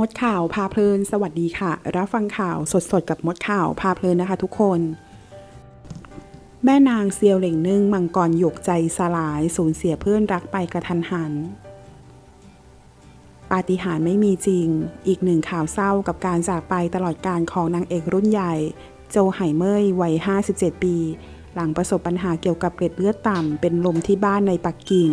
มดข่าวพาเพลิน สวัสดีค่ะ รับฟังข่าวสดๆ กับมดข่าวพาเพลินนะคะทุกคน แม่นางเซียวเหล่งนึ่งมังกรหยกใจสลาย สูญเสียเพื่อนรักไปกระทันหัน ปาฏิหาริย์ไม่มีจริง อีกหนึ่งข่าวเศร้ากับการจากไปตลอดการของนางเอกรุ่นใหญ่ โจไห่เมยวัย 57 ปี หลังประสบปัญหาเกี่ยวกับเกล็ดเลือดต่ำเป็นลมที่บ้านในปักกิ่ง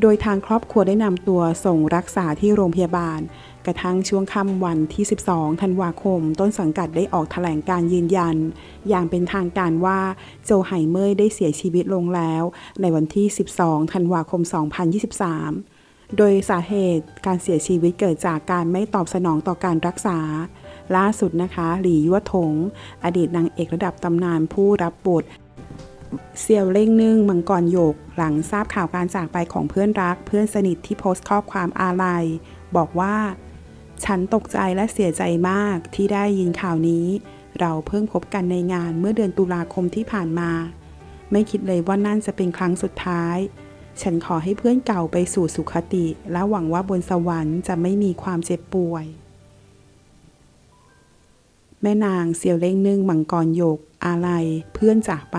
โดยทางครอบครัวได้นำตัวส่งรักษาที่โรงพยาบาล กระทั่งช่วงค่ำวันที่ 12 ธันวาคม ต้นสังกัดได้ออกแถลงการยืนยัน อย่างเป็นทางการว่าโจไห่เมยได้เสียชีวิตลงแล้ว ในวันที่ 12 ธันวาคม 2023 โดยสาเหตุการเสียชีวิตเกิดจากการไม่ตอบสนองต่อการรักษาล่าสุดนะคะ หลี่ยั่วถง อดีตนางเอกระดับตำนานผู้รับบท เซียวเล่งนึ่งมังกรโยก หลังทราบข่าวการจากไปของเพื่อนรัก เพื่อนสนิทที่โพสต์ข้อความอาลัย บอกว่า ฉันตกใจและเสียใจมากที่ได้ยินข่าวนี้ เราเพิ่งพบกันในงานเมื่อเดือนตุลาคมที่ผ่านมา ไม่คิดเลยว่านั่นจะเป็นครั้งสุดท้าย ฉันขอให้เพื่อนเก่าไปสู่สุขติ และหวังว่าบนสวรรค์จะไม่มีความเจ็บป่วย แม่นางเซียวเล่งนึ่งมังกรโยกอาลัยเพื่อนจากไป